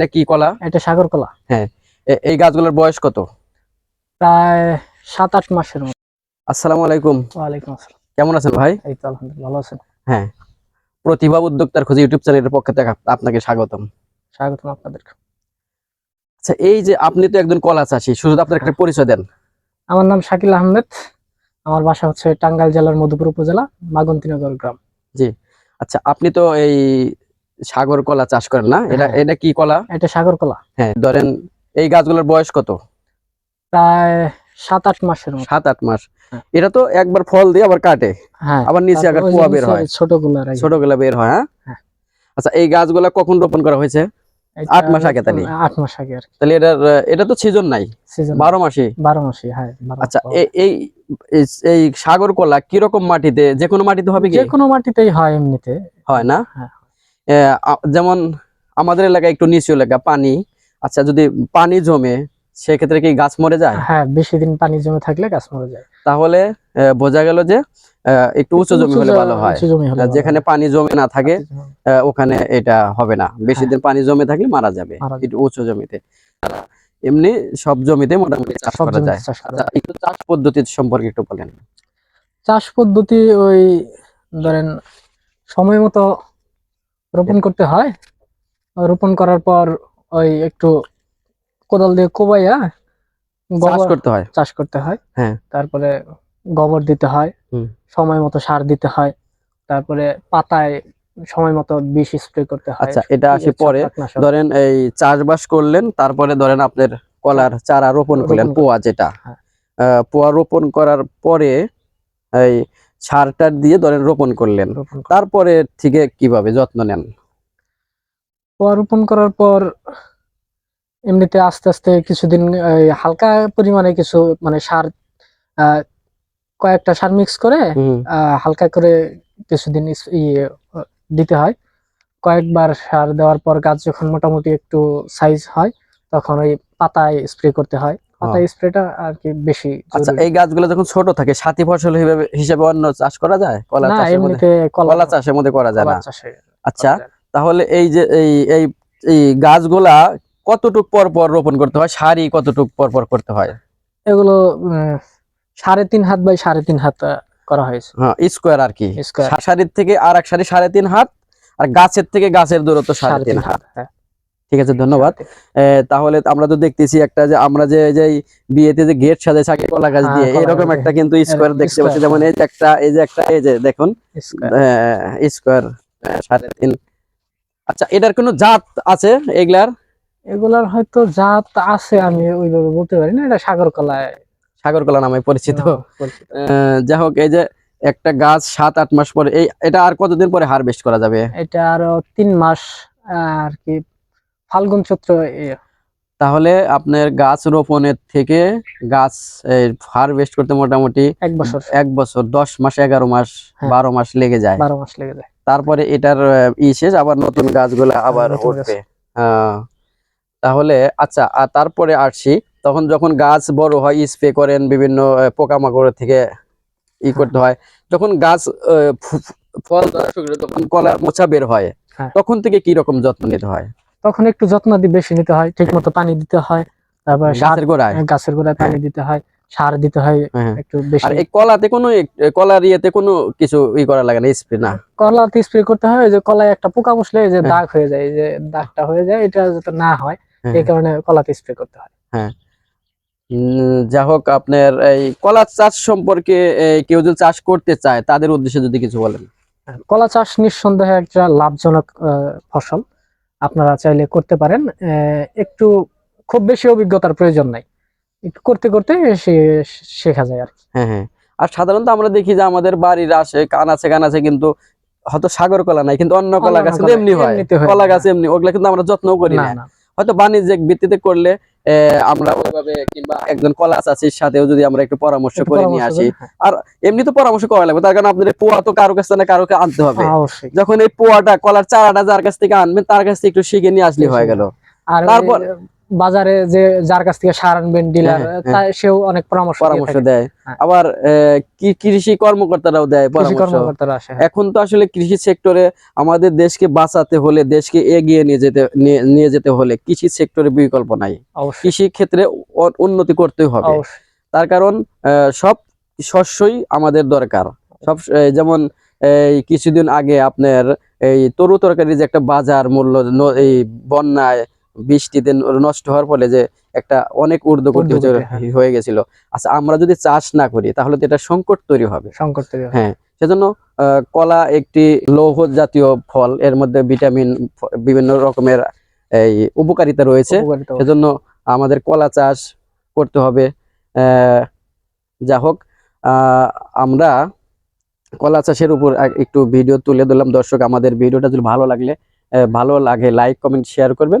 এটা কি কলা? এটা সাগর কলা। এ- এই গাছগুলোর বয়স কত? প্রায় সাত আট মাসের মতো। আসসালামু আলাইকুম। ওয়ালাইকুম আসসালাম। কেমন আছেন ভাই? এই তো আলহামদুলিল্লাহ ভালো আছেন? হ্যাঁ। প্রতিভা উদ্যোক্তার খোঁজ ইউটিউব চ্যানেলের পক্ষ থেকে আপনাকে স্বাগতম। স্বাগতম আপনাদের আচ্ছা এই যে আপনি তো একজন কলা চাষি শুধু আপনার একটা পরিচয় দেন। আমার নাম শাকিল আহমেদ। আমার বাসা হচ্ছে টাঙ্গাইল জেলার মধুপুর উপজেলা মাগন্তীনগর গ্রাম। জি। আচ্ছা আপনি তো এই সাগর কলা চাষ করেন না? এটা হ্যাঁ। এটা কি কলা? এটা সাগর কলা হ্যাঁ ধরেন এই গাছগুলোর বয়স কত? প্রায় সাত আট মাসের মতো। সাত আট মাস। হ্যাঁ। এটা তো একবার ফল দিয়ে আবার কাটে। হ্যাঁ আবার নিচে আবার কুয়া বের হয়। ছোটগুলা রাখি। ছোটগুলা বের হয় হ্যাঁ। আচ্ছা এই গাছগুলা কখন রোপণ করা হয়েছে? আট মাস আগে তাহলে? আট মাস আগে আর তাহলে এটার এটা তো সিজন নাই। সিজন বারো মাসে বারো মাসে হ্যাঁ আচ্ছা এই এই- সাগর কলা কীরকম মাটিতে যে কোনো মাটিতে হবে কি? যে কোনো মাটিতেই হয় এমনিতে। হয় না? হ্যাঁ। যেমন আমাদের এলাকায় একটু নিচু এলাকা পানি। আচ্ছা যদি পানি জমে সেক্ষেত্রে কি গাছ মরে যায়? হ্যাঁ বেশি দিন পানি জমে থাকলে গাছ মরে যায়। তাহলে বোঝা গেল যে একটু উঁচু জমি হলে ভালো হয়। যেখানে পানি জমে না থাকে ওখানে এটা হবে না। বেশি হ্যাঁ। দিন পানি জমে থাকলে মারা যাবে একটু উঁচু জমিতে। এমনি সব জমিতে মোটামুটি চাষ করা যায়। আচ্ছা একটু চাষ পদ্ধতি সম্পর্কে একটু বলেন। চাষ পদ্ধতি ওই ধরেন সময় মতো রোপণ করতে হয়। রোপণ করার পর ওই একটু কোদাল দিয়ে কোবাইয়া চাষ করতে হয়। চাষ করতে হয়। হ্যাঁ। তারপরে গোবর দিতে হয়। সময় মতো সার দিতে হয়। তারপরে পাতায় সময় মতো বিষ স্প্রে করতে হয়। আচ্ছা এটা আসে পরে। ধরেন এই চাষবাস করলেন তারপরে ধরেন আপনার কলার চারা রোপণ করলেন পোয়া যেটা। হ্যাঁ। আহ, পোয়া রোপণ করার পরে এই সারটার দিয়ে ধরেন রোপণ করলেন। তারপরে থেকে কীভাবে যত্ন নেন? রোপণ করার পর এমনিতে আস্তে আস্তে কিছুদিন হালকা পরিমাণে কিছু মানে সার আহ, কয়েকটা সার মিক্স করে আহ, হালকা করে কিছুদিন ইয়ে দিতে হয়। কয়েকবার সার দেওয়ার পর গাছ যখন মোটামুটি একটু সাইজ হয় তখন ওই পাতায় স্প্রে করতে হয়। পাতায় স্প্রেটা আর কি বেশি আচ্ছা। এই গাছগুলো যখন ছোট থাকে সাথী ফসল হিসেবে হিসেবে অন্য চাষ করা যায়? কলা চাষের মধ্যে কলা কলা চাষের মধ্যে করা যায় না? আচ্ছা তাহলে এই যে এই এই এই গাছগুলা কতটুক পর পর রোপণ করতে হয়? সারি কতটুক পর পর করতে হয়? এগুলো সাড়ে তিন হাত বাই সাড়ে তিন হাত করা হয়েছে। হ্যাঁ স্কোয়ার আর কি। সারির থেকে আর এক সারি সাড়ে তিন হাত আর গাছের থেকে গাছের দূরত্ব সাড়ে তিন হাত। হ্যাঁ। ঠিক আছে ধন্যবাদ। তাহলে আমরা তো দেখতেছি একটা যে আমরা যে বিয়েতে যে গেট সাজে থাকে কলা গাছ হ্যাঁ, দিয়ে এরকম একটা কিন্তু স্কোয়ার দেখতে পাচ্ছি। যেমন এই যে একটা এই যে একটা এই যে দেখুন স্কোয়ার সাড়ে তিন। আচ্ছা এটার কোনো জাত আছে এগুলার? এগুলার হয়তো জাত আছে আমি ওইভাবে বলতে পারি না এটা সাগর কলায়। সাগর কলা নামে পরিচিত। আহ, যাই হোক এই যে একটা গাছ সাত আট মাস পরে এই এটা আর কতদিন পরে হারভেস্ট করা যাবে? এটা আরও তিন মাস আর কি ফাল্গুন চৈত্র তাহলে আপনার গাছ রোপণের থেকে গাছ হারভেস্ট করতে মোটামুটি এক বছর। এক বছর দশ মাস এগারো মাস হ্যাঁ। বারো মাস লেগে যায়। বারো মাস লেগে যায়। তারপরে এটার ই শেষ আবার নতুন গাছগুলো আবার উঠবে। তাহলে আচ্ছা আর তারপরে আসছি তখন যখন গাছ বড় হয় স্প্রে করেন বিভিন্ন পোকামাকড় থেকে ই করতে হয় যখন গাছ ফল তখন কলা মোচা বের হয় হ্যাঁ। তখন থেকে কি রকম যত্ন নিতে হয়? তখন একটু যত্ন দিয়ে বেশি নিতে হয় ঠিক মতো পানি দিতে হয় তারপর গাছের গোড়ায়? গাছের গোড়ায় পানি দিতে হয় সার দিতে হয় হ্যাঁ। একটু বেশি। আর এই কলাতে কোনো কলার ইয়েতে কোনো কিছু ই করা লাগে না স্প্রে না? কলাতে স্প্রে করতে হয় যে কলায় একটা পোকা বসলে যে হ্যাঁ। দাগ হয়ে যায় যে দাগটা হয়ে যায় এটা যাতে না হয় হ্যাঁ। এই কারণে কলাতে স্প্রে করতে হয়। উম, যা হোক আপনার এই কলা চাষ সম্পর্কে কেউ যদি চাষ করতে চায় তাদের উদ্দেশ্যে যদি কিছু বলেন। কলা চাষ নিঃসন্দেহে একটা লাভজনক ফসল। আপনারা চাইলে করতে পারেন। একটু খুব বেশি অভিজ্ঞতার প্রয়োজন নাই। একটু করতে করতে সে- শেখা যায় আর কি। হ্যাঁ হ্যাঁ। আর সাধারণত আমরা দেখি যে আমাদের বাড়ির আসে কান আছে কান আছে কিন্তু হয়তো সাগর কলা নাই কিন্তু অন্য কলা গাছ এমনি হয়। কলা গাছ এমনি ওগুলা কিন্তু আমরা যত্ন করি না। হয়তো বাণিজ্যিক ভিত্তিতে করলে আমরা ওইভাবে কিংবা একজন কলা চাষির সাথেও যদি আমরা একটু পরামর্শ করে নিয়ে আসি। হ্যাঁ, এমনি তো পরামর্শ করা লাগবে তার কারণ আপনাদের পোয়া তো কারও কাছে না কারোকে আনতে হবে। যখন এই পোয়াটা কলার চারাটা যার কাছ থেকে আনবেন তার কাছ থেকে একটু শিখে নিয়ে আসলে হয়ে গেল। তারপর- বাজারে যে যার কাছ থেকে সার আনবেন ডিলার হ্যাঁ, হ্যাঁ। সেও অনেক পরামর্শ পরামর্শ দেয়। হ্যাঁ। আবার কৃষি কর্মকর্তারাও দেয় পরামর্শ? কর্মকর্তারা আসে। এখন তো আসলে কৃষি সেক্টরে আমাদের দেশকে বাঁচাতে হলে দেশকে এগিয়ে নিয়ে যেতে নিয়ে- যেতে হলে কৃষি সেক্টরে বিকল্প নাই। কৃষি ক্ষেত্রে উন্নতি করতে হবে। তার কারণ আহ, সব শস্যই আমাদের দরকার। সব যেমন এই কিছুদিন আগে আপনার এই তরু তরকারি যে একটা বাজার মূল্য এই বন্যায় বৃষ্টিতে নষ্ট হওয়ার ফলে যে একটা অনেক ঊর্ধ্বগতি হয়ে- হ্যাঁ। গেছিল। আচ্ছা আমরা যদি চাষ না করি তাহলে তো এটা সংকট তৈরি হবে। সংকট তৈরি হয়। হ্যাঁ সেজন্য কলা একটি লৌহ জাতীয় ফল এর মধ্যে ভিটামিন বিভিন্ন রকমের এই উপকারিতা রয়েছে। সেজন্য আমাদের কলা চাষ করতে হবে। আহ, যা হোক আহ, আমরা কলা চাষের উপর একটু ভিডিও তুলে দিলাম দর্শক আমাদের ভিডিওটা যদি ভালো লাগলে ভালো লাগে লাইক কমেন্ট শেয়ার করবেন।